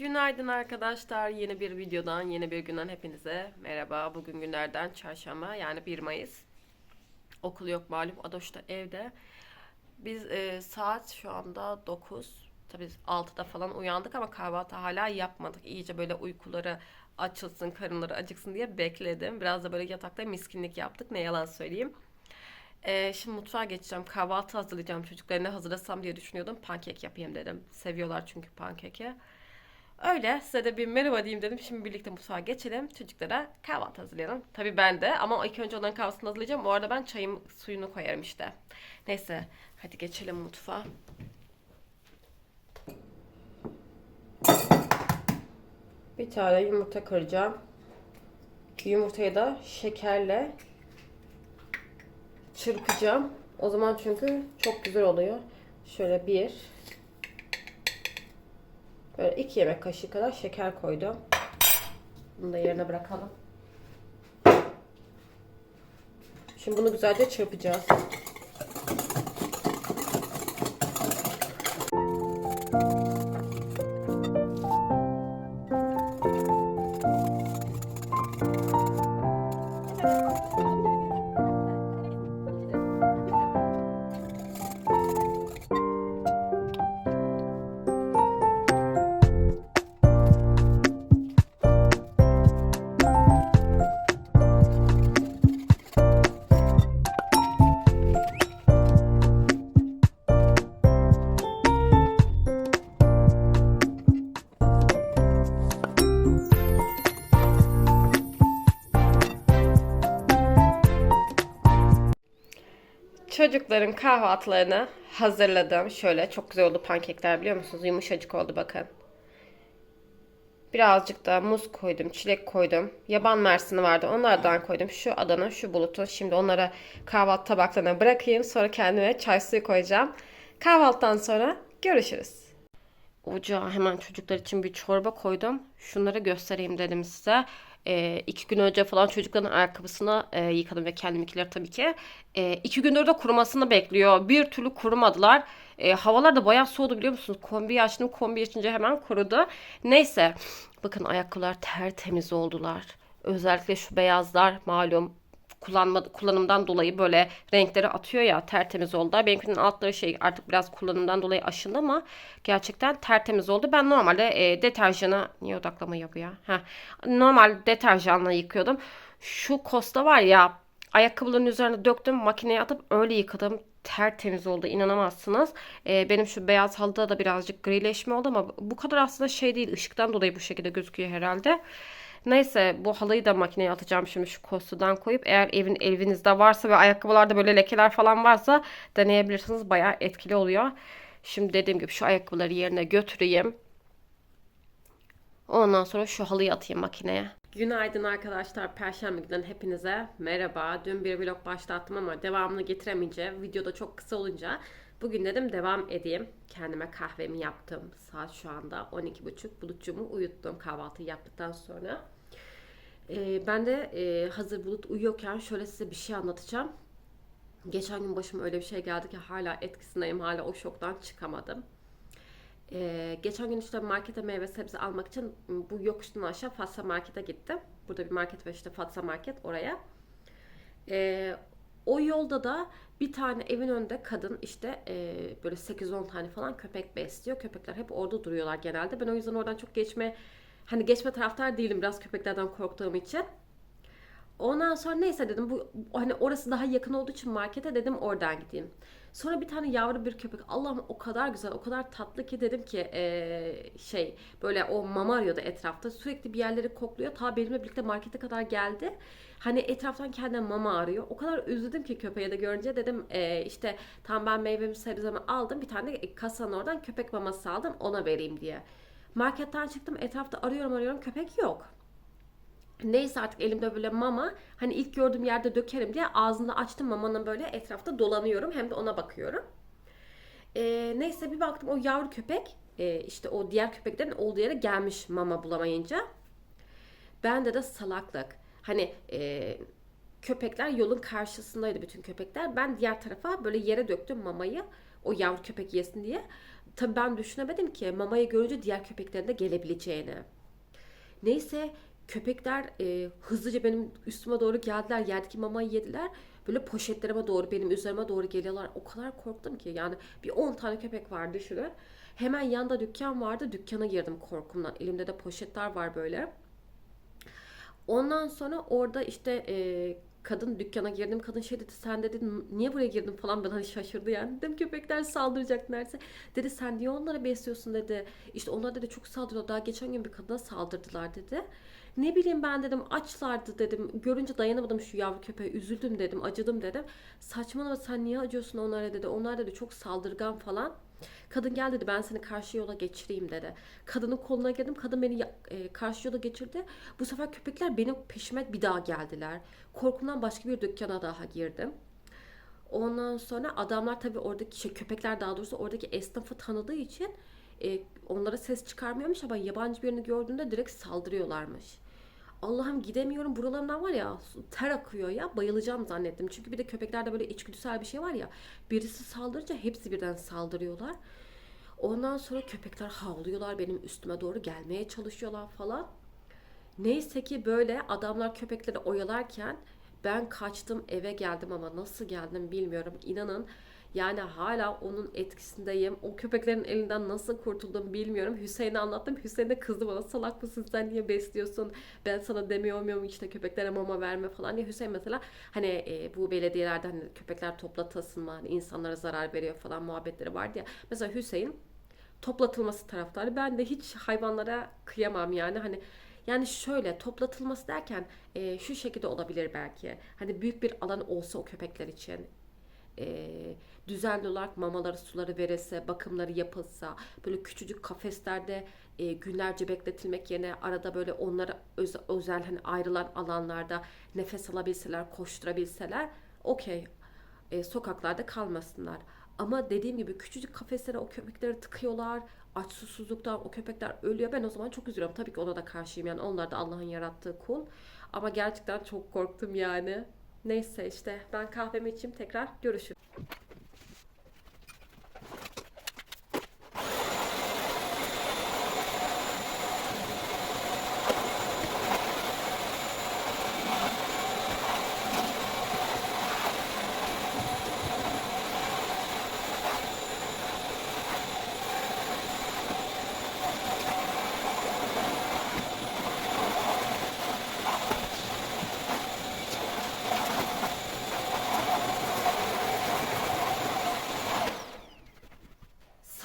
Günaydın arkadaşlar. Yeni bir videodan, yeni bir günden hepinize merhaba. Bugün günlerden çarşamba yani 1 Mayıs. Okul yok malum. Adoş da evde. Biz e, saat şu anda 9. Tabii 6'da falan uyandık ama kahvaltı hala yapmadık. İyice böyle uykuları açılsın, karınları acıksın diye bekledim. Biraz da böyle yatakta miskinlik yaptık. Ne yalan söyleyeyim. E, şimdi mutfağa geçeceğim. Kahvaltı hazırlayacağım. Çocuklara ne hazırlasam diye düşünüyordum. Pankek yapayım dedim. Seviyorlar çünkü pankeki. Öyle size de bir merhaba diyeyim dedim. Şimdi birlikte mutfağa geçelim. Çocuklara kahvaltı hazırlayalım. Tabii ben de ama ilk önce onların kahvaltısını hazırlayacağım. O arada ben çayım suyunu koyarım işte. Neyse hadi geçelim mutfağa. Bir tane yumurta kıracağım. Yumurtayı da şekerle çırpacağım. O zaman çünkü çok güzel oluyor. Şöyle bir, Böyle iki yemek kaşığı kadar şeker koydum. Bunu da yerine bırakalım. Şimdi bunu güzelce çırpacağız. Çocukların kahvaltılarını hazırladım. Şöyle çok güzel oldu pankekler biliyor musunuz? Yumuşacık oldu bakın. Birazcık da muz koydum, çilek koydum. Yaban mersini vardı onlardan koydum. Şu Adana, şu bulutu. Şimdi onlara kahvaltı tabaklarına bırakayım. Sonra kendime çay suyu koyacağım. Kahvaltıdan sonra görüşürüz. Ocağa hemen çocuklar için bir çorba koydum. Şunları göstereyim dedim size. E, iki gün önce falan çocukların ayakkabısını e, yıkadım ve kendiminkileri tabii ki. E, iki gündür de kurumasını bekliyor. Bir türlü kurumadılar. E, havalar da bayağı soğudu biliyor musunuz? Kombi açtım. Kombi açınca hemen kurudu. Neyse. Bakın ayakkabılar tertemiz oldular. Özellikle şu beyazlar malum kullanma, kullanımdan dolayı böyle renkleri atıyor ya tertemiz oldu. Benimkinin altları şey artık biraz kullanımdan dolayı aşındı ama gerçekten tertemiz oldu. Ben normalde e, deterjana niye odaklama yapıyor? Heh, normal deterjanla yıkıyordum. Şu kosta var ya ayakkabıların üzerine döktüm makineye atıp öyle yıkadım. Tertemiz oldu inanamazsınız. E, benim şu beyaz halıda da birazcık grileşme oldu ama bu kadar aslında şey değil ışıktan dolayı bu şekilde gözüküyor herhalde. Neyse bu halıyı da makineye atacağım şimdi şu kostudan koyup eğer evin evinizde varsa ve ayakkabılarda böyle lekeler falan varsa deneyebilirsiniz. Bayağı etkili oluyor. Şimdi dediğim gibi şu ayakkabıları yerine götüreyim. Ondan sonra şu halıyı atayım makineye. Günaydın arkadaşlar. Perşembe günden hepinize merhaba. Dün bir vlog başlattım ama devamını getiremeyince videoda çok kısa olunca bugün dedim devam edeyim. Kendime kahvemi yaptım. Saat şu anda 12.30. Bulutçumu uyuttum kahvaltıyı yaptıktan sonra. Ee, ben de e, hazır Bulut uyuyorken şöyle size bir şey anlatacağım. Geçen gün başıma öyle bir şey geldi ki hala etkisindeyim. Hala o şoktan çıkamadım. Ee, geçen gün işte markete meyve sebze almak için bu yokuştan aşağı Fatsa Market'e gittim. Burada bir market var işte Fatsa Market oraya. Ee, o yolda da bir tane evin önünde kadın işte e, böyle 8-10 tane falan köpek besliyor. Köpekler hep orada duruyorlar genelde. Ben o yüzden oradan çok geçme hani geçme taraftar değilim biraz köpeklerden korktuğum için. Ondan sonra neyse dedim bu hani orası daha yakın olduğu için markete dedim oradan gideyim. Sonra bir tane yavru bir köpek Allah'ım o kadar güzel o kadar tatlı ki dedim ki ee, şey böyle o mama arıyordu etrafta sürekli bir yerleri kokluyor. Ta benimle birlikte markete kadar geldi. Hani etraftan kendine mama arıyor. O kadar üzüldüm ki köpeği de görünce dedim ee, işte tam ben meyvemi sebzemi aldım bir tane kasanın oradan köpek maması aldım ona vereyim diye. Marketten çıktım etrafta arıyorum arıyorum köpek yok. Neyse artık elimde böyle mama hani ilk gördüğüm yerde dökerim diye ağzını açtım mamanın böyle etrafta dolanıyorum hem de ona bakıyorum. Ee, neyse bir baktım o yavru köpek e, işte o diğer köpeklerin olduğu yere gelmiş mama bulamayınca. Bende de salaklık. Hani e, köpekler yolun karşısındaydı bütün köpekler. Ben diğer tarafa böyle yere döktüm mamayı o yavru köpek yesin diye. Tabii ben düşünemedim ki mamayı görünce diğer köpeklerin de gelebileceğini. Neyse köpekler e, hızlıca benim üstüme doğru geldiler. Yerdeki mamayı yediler. Böyle poşetlerime doğru benim üzerime doğru geliyorlar. O kadar korktum ki yani bir 10 tane köpek var düşünün. Hemen yanda dükkan vardı. Dükkana girdim korkumdan. Elimde de poşetler var böyle. Ondan sonra orada işte e, kadın dükkana girdim. Kadın şey dedi sen dedi niye buraya girdin falan ben hani şaşırdı yani. Dedim köpekler saldıracak neredeyse. Dedi sen niye onları besliyorsun dedi. İşte onlar dedi çok saldırıyor. Daha geçen gün bir kadına saldırdılar dedi. Ne bileyim ben dedim açlardı dedim. Görünce dayanamadım şu yavru köpeğe üzüldüm dedim acıdım dedim. Saçmalama sen niye acıyorsun onlara dedi. Onlar dedi çok saldırgan falan. Kadın gel dedi ben seni karşı yola geçireyim dedi. Kadının koluna girdim. Kadın beni e, karşı yola geçirdi. Bu sefer köpekler benim peşime bir daha geldiler. Korkumdan başka bir dükkana daha girdim. Ondan sonra adamlar tabii oradaki şey köpekler daha doğrusu oradaki esnafı tanıdığı için e, onlara ses çıkarmıyormuş ama yabancı birini gördüğünde direkt saldırıyorlarmış. Allah'ım gidemiyorum buralarımdan var ya ter akıyor ya bayılacağım zannettim. Çünkü bir de köpeklerde böyle içgüdüsel bir şey var ya birisi saldırınca hepsi birden saldırıyorlar. Ondan sonra köpekler havlıyorlar benim üstüme doğru gelmeye çalışıyorlar falan. Neyse ki böyle adamlar köpekleri oyalarken ben kaçtım eve geldim ama nasıl geldim bilmiyorum. İnanın yani hala onun etkisindeyim. O köpeklerin elinden nasıl kurtuldum bilmiyorum. Hüseyin'e anlattım. Hüseyin de kızdı bana salak mısın sen niye besliyorsun? Ben sana demiyor muyum işte köpeklere mama verme falan diye. Hüseyin mesela hani e, bu belediyelerde hani köpekler toplatasın mı? Hani insanlara zarar veriyor falan muhabbetleri vardı ya. Mesela Hüseyin toplatılması taraftarı. Ben de hiç hayvanlara kıyamam yani hani yani şöyle toplatılması derken e, şu şekilde olabilir belki. Hani büyük bir alan olsa o köpekler için e, düzenli olarak mamaları suları verilse, bakımları yapılsa, böyle küçücük kafeslerde e, günlerce bekletilmek yerine arada böyle onlara öz- özel hani ayrılan alanlarda nefes alabilseler, koşturabilseler okey e, sokaklarda kalmasınlar. Ama dediğim gibi küçücük kafeslere o köpekleri tıkıyorlar. Aç susuzluktan o köpekler ölüyor. Ben o zaman çok üzülüyorum. Tabii ki ona da karşıyım. Yani onlar da Allah'ın yarattığı kul. Ama gerçekten çok korktum yani. Neyse işte ben kahvemi içeyim tekrar görüşürüz.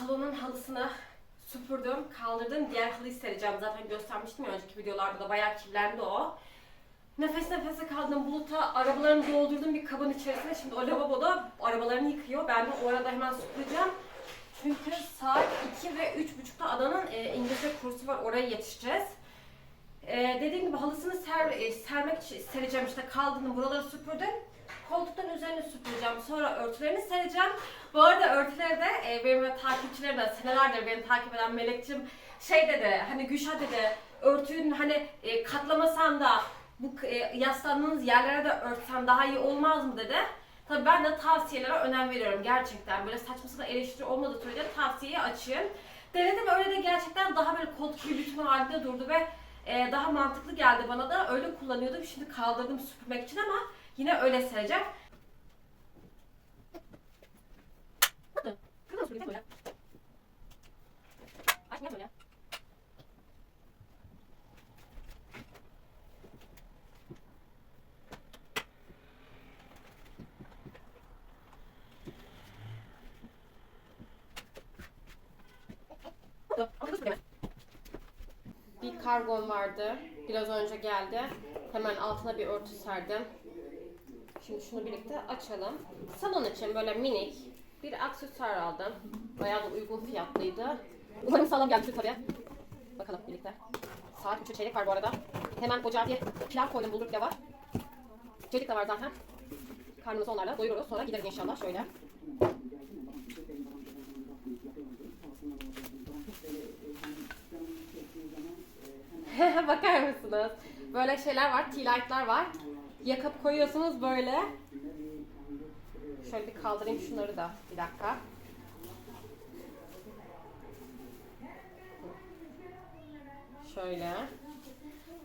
Salonun halısını süpürdüm, kaldırdım. Diğer sereceğim. Zaten göstermiştim ya önceki videolarda da bayağı kirlendi o. Nefes nefese kaldım. Bulut'a arabalarını doldurdum bir kabın içerisine. Şimdi o lavaboda arabalarını yıkıyor. Ben de o arada hemen süpüreceğim. Çünkü saat 2 ve 3.30'da Adan'ın e, İngilizce kursu var. Oraya yetişeceğiz. E, dediğim gibi halısını ser, e, sermek için sereceğim işte kaldırdım buraları süpürdüm. Koltukların üzerini süpüreceğim. Sonra örtülerini sereceğim. Bu arada örtüleri de e, benim takipçilerim de senelerdir beni takip eden Melek'cim şey dedi hani Gülşah dedi örtünün hani e, katlamasan da bu e, yaslandığınız yerlere de örtsen daha iyi olmaz mı dedi. Tabii ben de tavsiyelere önem veriyorum gerçekten. Böyle saçma sapan eleştiri olmadığı sürece tavsiyeyi açayım. Denedim öyle de gerçekten daha böyle koltuk bir bütün halinde durdu ve e, daha mantıklı geldi bana da. Öyle kullanıyordum. Şimdi kaldırdım süpürmek için ama yine öyle sereceğim. Bir kargom vardı. Biraz önce geldi. Hemen altına bir örtü serdim. Şimdi şunu birlikte açalım. Salon için böyle minik bir aksesuar aldım. Bayağı da uygun fiyatlıydı. Umarım sağlam gelmiştir tabii. Bakalım birlikte. Saat 3'e çeyrek var bu arada. Hemen ocağa bir pilav koydum. Bulgur pilavı. Çelik de var zaten. Karnımızı onlarla doyururuz. Sonra gideriz inşallah şöyle. Bakar mısınız? Böyle şeyler var, tea light'lar var. Yakıp koyuyorsunuz böyle. Şöyle bir kaldırayım şunları da. Bir dakika. Şöyle.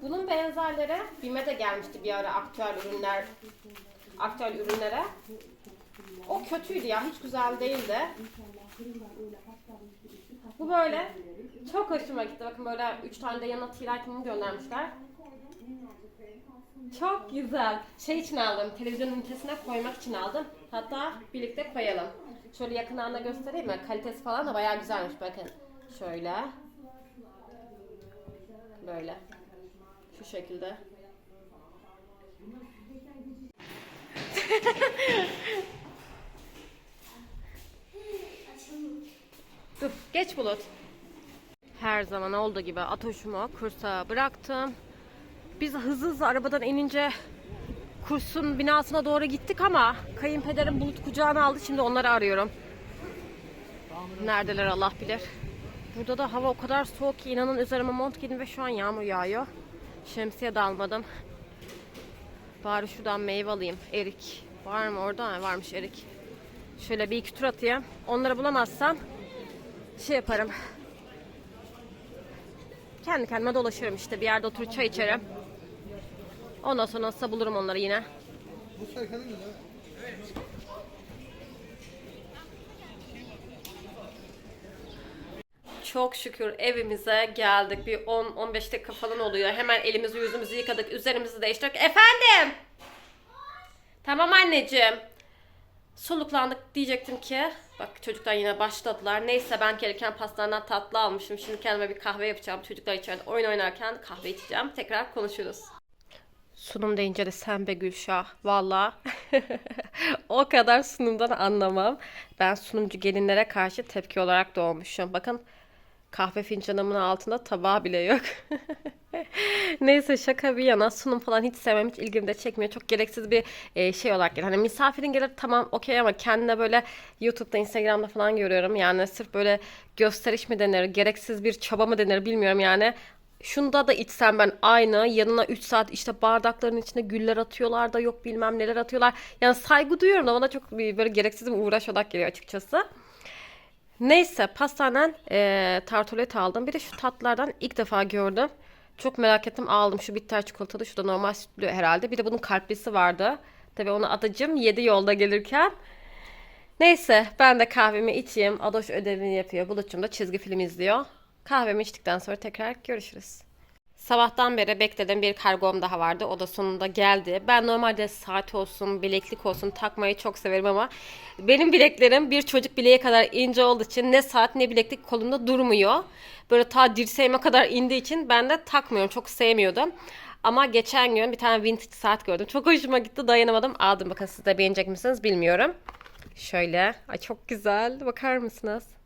Bunun benzerleri BİM'e de gelmişti bir ara aktüel ürünler aktüel ürünlere. O kötüydü ya. Hiç güzel değildi. Bu böyle çok hoşuma gitti. Bakın böyle 3 tane de yanına tea light'ımı göndermişler. Çok güzel. Şey için aldım. Televizyon ünitesine koymak için aldım. Hatta birlikte koyalım. Şöyle yakından da göstereyim mi? Kalitesi falan da bayağı güzelmiş. Bakın. Şöyle. Böyle. Şu şekilde. Dur, geç bulut. Her zaman olduğu gibi Atoş'umu kursa bıraktım. Biz hızlı hızlı arabadan inince kursun binasına doğru gittik ama kayınpederim bulut kucağına aldı. Şimdi onları arıyorum. Neredeler Allah bilir. Burada da hava o kadar soğuk ki inanın üzerime mont giydim ve şu an yağmur yağıyor. Şemsiye de almadım. Bari şuradan meyve alayım. Erik. Var mı orada? Varmış erik. Şöyle bir iki tur atayım. Onları bulamazsam şey yaparım. Kendi kendime dolaşıyorum işte. Bir yerde oturup çay içerim. Ondan sonra nasılsa bulurum onları yine. Bu? Çok şükür evimize geldik. Bir 10-15 dakika falan oluyor. Hemen elimizi yüzümüzü yıkadık. Üzerimizi değiştirdik. Efendim? Tamam anneciğim. Soluklandık diyecektim ki. Bak çocuklar yine başladılar. Neyse ben gelirken pastaneden tatlı almışım. Şimdi kendime bir kahve yapacağım. Çocuklar içeride oyun oynarken kahve içeceğim. Tekrar konuşuruz. Sunum deyince de sen be Gülşah. Valla. o kadar sunumdan anlamam. Ben sunumcu gelinlere karşı tepki olarak doğmuşum. Bakın kahve fincanımın altında tabağı bile yok. Neyse şaka bir yana sunum falan hiç sevmem hiç ilgimi de çekmiyor. Çok gereksiz bir e, şey olarak geliyor. Hani misafirin gelir tamam okey ama kendine böyle YouTube'da Instagram'da falan görüyorum. Yani sırf böyle gösteriş mi denir gereksiz bir çaba mı denir bilmiyorum yani. Şunda da içsem ben aynı yanına 3 saat işte bardakların içine güller atıyorlar da yok bilmem neler atıyorlar. Yani saygı duyuyorum da bana çok böyle gereksiz bir uğraş olarak geliyor açıkçası. Neyse pastaneden e, tartolet aldım. Bir de şu tatlılardan ilk defa gördüm. Çok merak ettim aldım. Şu bitter çikolatalı. Şu da normal sütlü herhalde. Bir de bunun kalplisi vardı. Tabii onu adacım yedi yolda gelirken. Neyse ben de kahvemi içeyim. Adoş ödevini yapıyor. Bulut'cum da çizgi film izliyor. Kahvemi içtikten sonra tekrar görüşürüz. Sabahtan beri bekledim bir kargom daha vardı. O da sonunda geldi. Ben normalde saat olsun, bileklik olsun takmayı çok severim ama benim bileklerim bir çocuk bileğe kadar ince olduğu için ne saat ne bileklik kolumda durmuyor. Böyle ta dirseğime kadar indiği için ben de takmıyorum. Çok sevmiyordum. Ama geçen gün bir tane vintage saat gördüm. Çok hoşuma gitti. Dayanamadım. Aldım. Bakın siz de beğenecek misiniz bilmiyorum. Şöyle. Ay çok güzel. Bakar mısınız?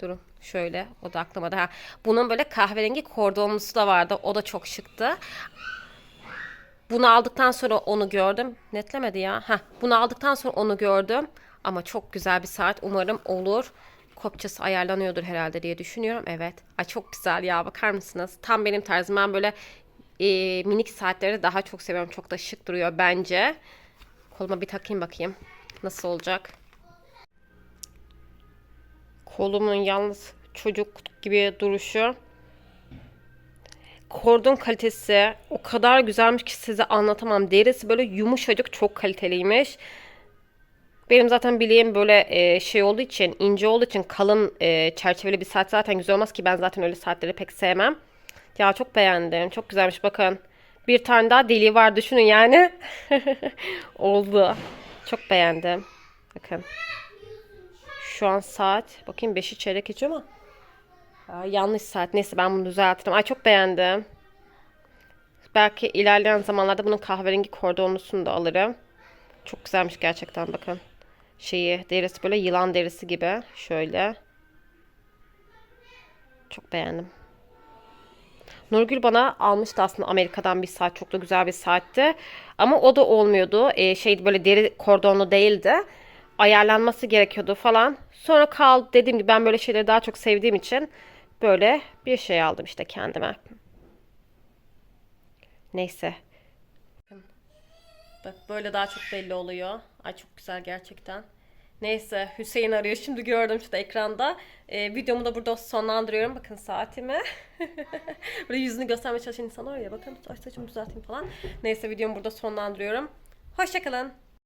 Durun şöyle odaklamadı. Ha, bunun böyle kahverengi kordonlusu da vardı. O da çok şıktı. Bunu aldıktan sonra onu gördüm. Netlemedi ya. Ha, bunu aldıktan sonra onu gördüm. Ama çok güzel bir saat. Umarım olur. Kopçası ayarlanıyordur herhalde diye düşünüyorum. Evet. Ay çok güzel ya. Bakar mısınız? Tam benim tarzım. Ben böyle e, minik saatleri daha çok seviyorum. Çok da şık duruyor bence. Koluma bir takayım bakayım. Nasıl olacak? Kolumun yalnız çocuk gibi duruşu. Kordon kalitesi o kadar güzelmiş ki size anlatamam. Derisi böyle yumuşacık çok kaliteliymiş. Benim zaten bileğim böyle e, şey olduğu için, ince olduğu için kalın e, çerçeveli bir saat zaten güzel olmaz ki ben zaten öyle saatleri pek sevmem. Ya çok beğendim. Çok güzelmiş bakın. Bir tane daha deliği var düşünün yani. Oldu. Çok beğendim. Bakın. Şu an saat bakayım 5'i çeyrek geçiyor ama Aa, yanlış saat. Neyse ben bunu düzeltirim. Ay çok beğendim. Belki ilerleyen zamanlarda bunun kahverengi kordonlusunu da alırım. Çok güzelmiş gerçekten bakın. Şeyi derisi böyle yılan derisi gibi. Şöyle. Çok beğendim. Nurgül bana almıştı aslında Amerika'dan bir saat. Çok da güzel bir saatti. Ama o da olmuyordu. Ee, şey böyle deri kordonlu değildi. Ayarlanması gerekiyordu falan. Sonra kal dediğim gibi ben böyle şeyleri daha çok sevdiğim için böyle bir şey aldım işte kendime. Neyse. Bak böyle daha çok belli oluyor. Ay çok güzel gerçekten. Neyse Hüseyin arıyor. Şimdi gördüm şurada ekranda. Ee, videomu da burada sonlandırıyorum. Bakın saatimi. Böyle yüzünü göstermeye çalışan insan var ya. Bakın saçımı düzelteyim falan. Neyse videomu burada sonlandırıyorum. Hoşçakalın.